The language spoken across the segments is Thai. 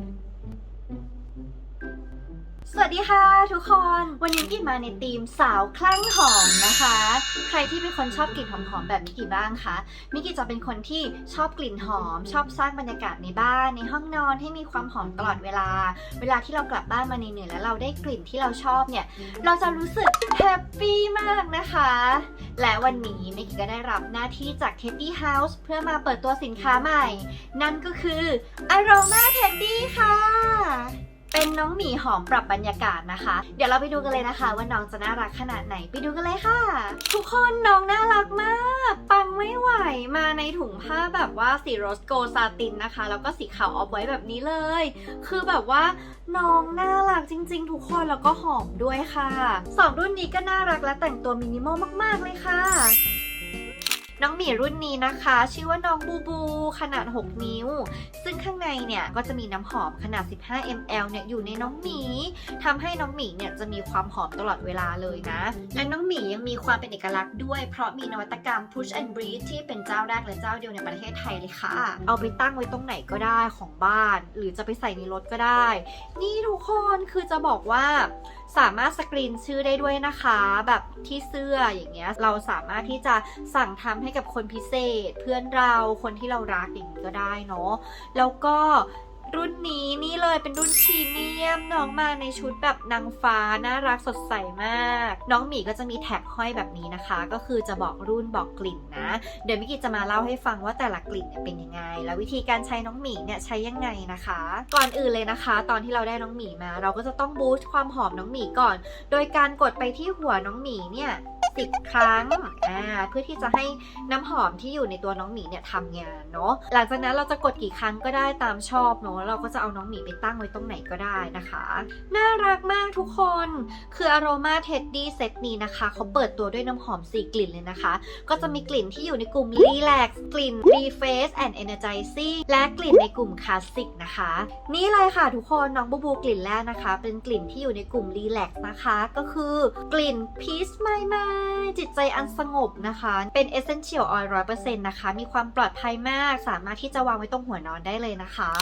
Thank you. สวัสดีค่ะทุกคน วันนี้กินมาในธีมสาวคลั่งหอมนะคะ ใครที่เป็นคนชอบกลิ่นหอมๆแบบมิกกี้บ้างคะมิกกี้จะเป็นคนที่ชอบกลิ่นหอม ชอบสร้างบรรยากาศในบ้านในห้องนอนให้มีความหอมตลอดเวลา เวลาที่เรากลับบ้านมาเหนื่อยๆแล้วเราได้กลิ่นที่เราชอบเนี่ยเราจะรู้สึกแฮปปี้มากนะคะ และวันนี้มิกกี้ก็ได้รับหน้าที่จาก Teddy House เพื่อมาเปิดตัวสินค้าใหม่ นั่นก็คือ Aroma Teddy ค่ะ เป็นน้องหมีหอมปรับบรรยากาศนะคะ เดี๋ยวเราไปดูกันเลยนะคะ ว่าน้องจะน่ารักขนาดไหนไปดูกันเลยค่ะ ทุกคนน้องน่ารักมาก ปังไม่ไหวมาในถุงผ้าแบบว่าสีโรสโกซาตินนะคะ แล้วก็สีขาวออฟไว้แบบนี้เลย คือแบบว่าน้องน่ารักจริง ๆ ทุกคนแล้วก็หอมด้วยค่ะสองรุ่นนี้ก็น่ารักและแต่งตัวมินิมอลมาก ๆ เลยค่ะ น้องหมีรุ่นนี้นะคะ ชื่อว่าน้องบูบู ขนาด 6 นิ้ว ซึ่งข้างในเนี่ยก็จะมีน้ำหอมขนาด 15 ml เนี่ยอยู่ในน้องหมีทำให้น้องหมีเนี่ยจะมีความหอมตลอดเวลาเลยนะ และน้องหมียังมีความเป็นเอกลักษณ์ด้วย เพราะมีนวัตกรรม Push and Breathe ที่เป็นเจ้าแรกและเจ้าเดียวในประเทศไทยเลยค่ะ เอาไปตั้งไว้ตรงไหนก็ได้ของบ้าน หรือจะไปใส่ในรถก็ได้ นี่ทุกคนคือจะบอกว่า สามารถสกรีนชื่อได้ด้วยนะคะ แบบที่เสื้ออย่างเงี้ยเราสามารถที่จะสั่งทำให้กับคนพิเศษ เพื่อนเราคนที่เรารักอย่างนี้ก็ได้เนาะแล้วก็ รุ่นนี้นี่เลยเป็นรุ่นพรีเมียมน้องมาในชุดแบบนางฟ้าน่ารักสดใสมาก น้องหมีก็จะมีแท็กห้อยแบบนี้นะคะ ก็คือจะบอกรุ่นบอกกลิ่นนะ เดี๋ยวมิกกี้จะมาเล่าให้ฟังว่าแต่ละกลิ่นเป็นยังไง แล้ววิธีการใช้น้องหมีเนี่ยใช้ยังไงนะคะ ก่อนอื่นเลยนะคะ ตอนที่เราได้น้องหมีมา เราก็จะต้องบูสต์ความหอมน้องหมีก่อน โดยการกดไปที่หัวน้องหมีเนี่ยสิบครั้งอ่าเพื่อที่จะให้น้ำหอมที่อยู่ในตัวน้องหมีเนี่ยทำงานเนาะหลังจากนั้นเราจะกดกี่ครั้งก็ได้ตามชอบเนาะเราก็จะเอาน้องหมีไปตั้งไว้ตรงไหนก็ได้นะคะ น่ารักมากทุกคน คือ Aroma Teddy Set นี้นะคะเขาเปิดตัวด้วยน้ำหอม 4 กลิ่นเลยนะคะ ก็จะมีกลิ่นที่อยู่ในกลุ่ม Relax กลิ่น Refresh and Energizing และกลิ่นในกลุ่ม Classic นะคะ นี่เลยค่ะทุกคนน้องบูบูกลิ่นแรกนะคะ เป็นกลิ่นที่อยู่ในกลุ่ม Relax นะคะ ก็คือกลิ่น Peace My Mind จิตใจอันสงบนะคะ เป็น Essential Oil 100%นะคะ มีความปลอดภัยมาก สามารถที่จะวางไว้ตรงหัวนอนได้เลยนะคะ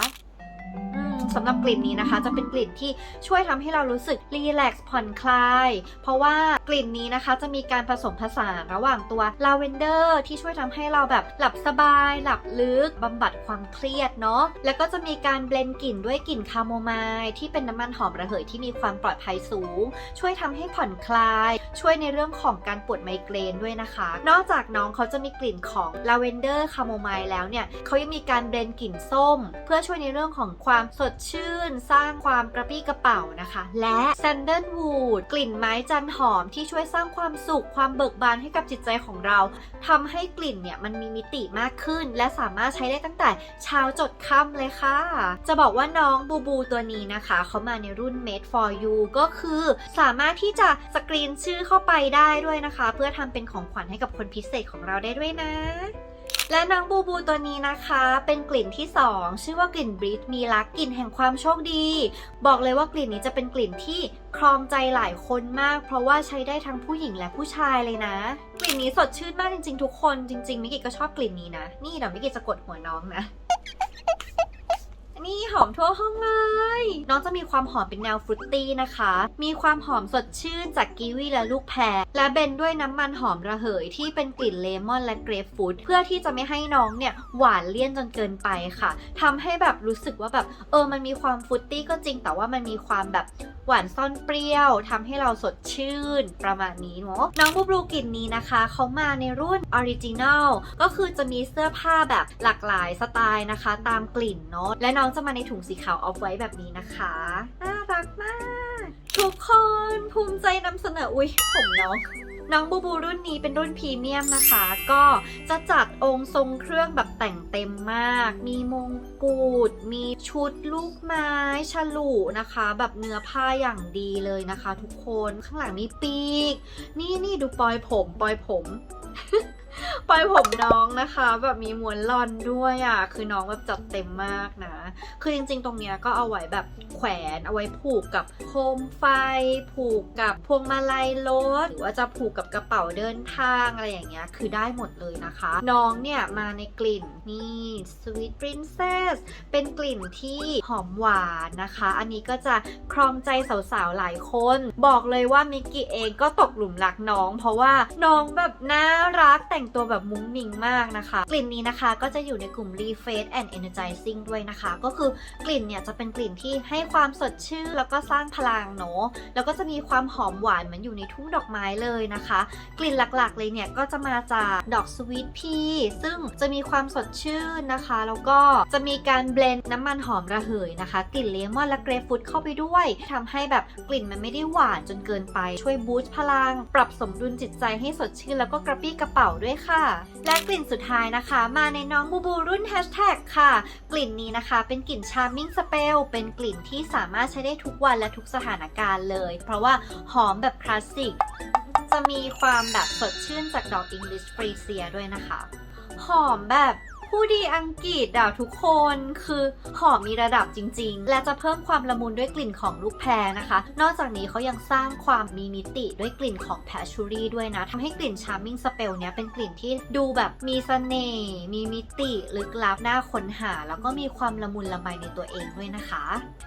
Uh, สำหรับกลิ่นนี้นะคะ จะเป็นกลิ่นที่ช่วยทำให้เรารู้สึกรีแลกซ์ผ่อนคลาย เพราะว่ากลิ่นนี้นะคะจะมีการผสมผสานระหว่างตัวลาเวนเดอร์ที่ช่วยทำให้เราแบบหลับสบาย หลับลึกบำบัดความเครียดเนาะแล้วก็จะมีการเบลนกลิ่นด้วยกลิ่นคาโมไมล์ที่เป็นน้ำมันหอมระเหยที่มีความปลอดภัยสูง ช่วยทำให้ผ่อนคลาย ช่วยในเรื่องของการปวดไมเกรนด้วยนะคะ นอกจากน้องเขาจะมีกลิ่นของลาเวนเดอร์คาโมไมล์แล้วเนี่ยเขายังมีการเบลนกลิ่นส้ม เพื่อช่วยในเรื่องของความสดชื่น สร้างความกระปรี้กระเป๋านะคะ และแซนเดิลวูดกลิ่นไม้จันหอมที่ช่วยสร้างความสุข ความเบิกบานให้กับจิตใจของเราทำให้กลิ่นเนี่ยมันมีมิติมากขึ้น และสามารถใช้ได้ตั้งแต่เช้าจดค่ำเลยค่ะ จะบอกว่าน้องบูบูตัวนี้นะคะเขามาในรุ่น Made for You ก็คือสามารถที่จะสกรีนชื่อเข้าไปได้ด้วยนะคะ เพื่อทำเป็นของขวัญให้กับคนพิเศษของเราได้ด้วยนะ และน้องบูบูตัวนี้นะคะ เป็นกลิ่นที่ 2 ชื่อว่ากลิ่นบริดมีลักกลิ่นแห่งความโชคดี บอกเลยว่ากลิ่นนี้จะเป็นกลิ่นที่ครองใจหลายคนมาก เพราะว่าใช้ได้ทั้งผู้หญิงและผู้ชายเลยนะ กลิ่นนี้สดชื่นมากจริงๆ ทุกคนจริงๆมิกกี้ก็ชอบกลิ่นนี้นะ นี่เดี๋ยวมิกกี้จะกดหัวน้องนะ นี่หอมทั่วห้องเลย น้องจะมีความหอมเป็นแนวฟรุตตี้นะคะ มีความหอมสดชื่นจากกีวีและลูกแพร และเบนด้วยน้ำมันหอมระเหยที่เป็นกลิ่นเลมอนและเกรปฟรุตเพื่อที่จะไม่ให้น้องเนี่ยหวานเลี่ยนจนเกินไปค่ะทำให้แบบรู้สึกว่าแบบเออมันมีความฟรุตตี้ก็จริง แต่ว่ามันมีความแบบหวานซ่อนเปรี้ยวทำให้เราสดชื่นประมาณนี้เนาะน้องบูบลูกลิ่นนี้นะคะเขามาในรุ่นออริจินัลก็คือจะมีเสื้อผ้าแบบหลากหลายสไตล์นะคะ ตามกลิ่นเนาะและน้องจะมาในถุงสีขาวออฟไว้แบบนี้นะคะ น่ารักมาก ทุกคนภูมิใจนำเสนอ อุ้ยผมน้องน้องบูบูรุ่นนี้เป็นรุ่นพรีเมียมนะคะ ก็จะจัดองค์ทรงเครื่องแบบแต่งเต็มมาก มีมงกุฎมีชุดลูกไม้ฉลุนะคะ แบบเนื้อผ้าอย่างดีเลยนะคะ ทุกคนข้างหลังมีปีก นี่นี่ดูปลอยผมปลอยผม ปลายผมน้องนะคะ แบบมีม้วนลอนด้วยอะคือน้องแบบจัดเต็มมากนะ คือจริงๆ ตรงเนี้ยก็เอาไว้แบบแขวนเอาไว้ผูกกับโคมไฟ ผูกกับพวงมาลัยรถหรือว่าจะผูกกับกระเป๋าเดินทางอะไรอย่างเงี้ยคือได้หมดเลยนะคะ น้องเนี่ยมาในกลิ่นนี่ Sweet Princess เป็นกลิ่นที่หอมหวานนะคะ อันนี้ก็จะครองใจสาวๆหลายคน บอกเลยว่ามิกกี้เองก็ตกหลุมรักน้อง เพราะว่าน้องแบบน่ารักแต่งตัวแบบมุ้งมิงมากนะคะ กลิ่นนี้นะคะก็จะอยู่ในกลุ่ม Refresh and Energizing ด้วยนะคะ ก็คือกลิ่นเนี่ยจะเป็นกลิ่นที่ให้ความสดชื่นแล้วก็สร้างพลังเนาะแล้วก็จะมีความหอมหวานเหมือนอยู่ในทุ่งดอกไม้เลยนะคะ กลิ่นหลักๆเลยเนี่ยก็จะมาจากดอกสวีทพีซึ่งจะมีความสดชื่นนะคะ แล้วก็จะมีการเบลนด์น้ำมันหอมระเหยนะคะ กลิ่นเลมอนและเกรปฟรุตเข้าไปด้วยทำให้แบบกลิ่นมันไม่ได้หวานจนเกินไปช่วยบูสต์พลัง ปรับสมดุลจิตใจให้สดชื่นแล้วก็กระปี้กระเป๋าด้วยค่ะและกลิ่นสุดท้ายนะคะ มาในน้องบูบูรุ่นแฮชแท็กค่ะ กลิ่นนี้นะคะเป็นกลิ่นชาร์มิ่งสเปลเป็นกลิ่นที่สามารถใช้ได้ทุกวันและทุกสถานการณ์เลย เพราะว่าหอมแบบคลาสสิกจะมีความแบบสดชื่นจากดอกอิงลิชฟรีเซียด้วยนะคะ หอมแบบ ผู้ดีอังกฤษอะทุกคนคือหอมมีระดับจริง ๆ และจะเพิ่มความละมุนด้วยกลิ่นของลูกแพรนะคะ นอกจากนี้เขายังสร้างความมีมิติด้วยกลิ่นของแพชชูรี่ด้วยนะทำให้กลิ่น Charming Spell เนี้ยเป็นกลิ่นที่ดูแบบมีเสน่ห์มีมิติลึกลับน่าค้นหา แล้วก็มีความละมุนละไมในตัวเองด้วยนะคะ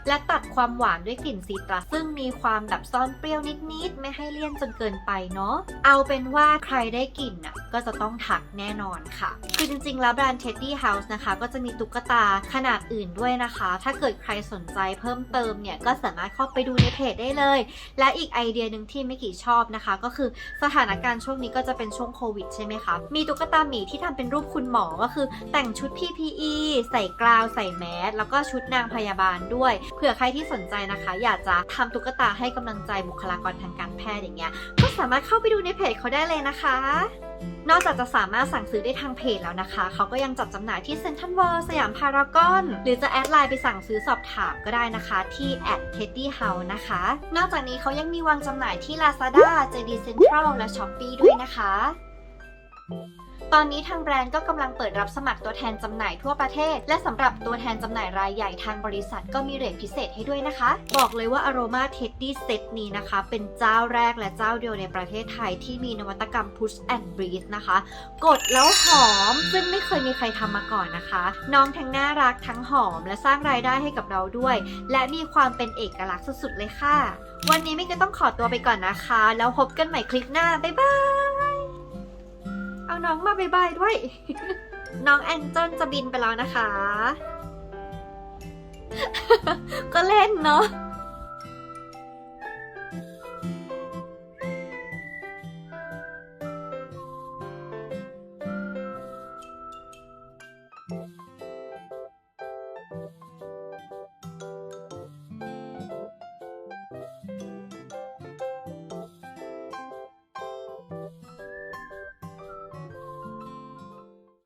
และตัดความหวานด้วยกลิ่นซีตรัสซึ่งมีความแบบซ่อนเปรี้ยวนิดๆไม่ให้เลี่ยนจนเกินไปเนาะเอาเป็นว่าใครได้กลิ่นน่ะก็จะต้องทักแน่นอนค่ะคือจริงๆแล้วแบรนด์ Teddy House นะคะ ก็จะมีตุ๊กตาขนาดอื่นด้วยนะคะ ถ้าเกิดใครสนใจเพิ่มเติมเนี่ย ก็สามารถเข้าไปดูในเพจได้เลย และอีกไอเดียหนึ่งที่ไม่กี่ชอบนะคะ ก็คือสถานการณ์ช่วงนี้ก็จะเป็นช่วงโควิดใช่ไหมคะ มีตุ๊กตาหมีที่ทำเป็นรูปคุณหมอก็คือ แต่งชุด PPE ใส่กราวใส่แมสแล้วก็ชุดนางพยาบาลด้วยเผื่อใครที่สนใจนะคะ อยากจะทำตุ๊กตาให้กำลังใจบุคลากรทางการแพทย์อย่างเงี้ยก็สามารถเข้าไปดูในเพจเขาได้เลยนะคะ นอกจากจะสามารถสั่งซื้อได้ทางเพจแล้วนะคะ เขาก็ยังจัดจำหน่ายที่เซ็นทรัลเวิลด์สยามพารากอน หรือจะแอดไลน์ไปสั่งซื้อสอบถามก็ได้นะคะ ที่ @teddyhouse นะคะ นอกจากนี้เขายังมีวางจำหน่ายที่ Lazada, JD Central และ Shopee ด้วยนะคะ ตอนนี้ทางแบรนด์ก็กำลังเปิดรับสมัครตัวแทนจำหน่ายทั่วประเทศ และสำหรับตัวแทนจำหน่ายรายใหญ่ทางบริษัทก็มีเรทพิเศษให้ด้วยนะคะ บอกเลยว่า Aroma Teddy Set นี้นะคะ เป็นเจ้าแรกและเจ้าเดียวในประเทศไทยที่มีนวัตกรรม Push and Breathe นะคะ กดแล้วหอม ซึ่งไม่เคยมีใครทำมาก่อนนะคะ น้องทั้งน่ารักทั้งหอม และสร้างรายได้ให้กับเราด้วย และมีความเป็นเอกลักษณ์สุดๆเลยค่ะ วันนี้ไม่ก็ต้องขอตัวไปก่อนนะคะ แล้วพบกันใหม่คลิปหน้าบ๊ายบาย น้องมาบายบายด้วย น้องแองเจิลจะบินไปแล้วนะคะ ก็เล่นเนาะ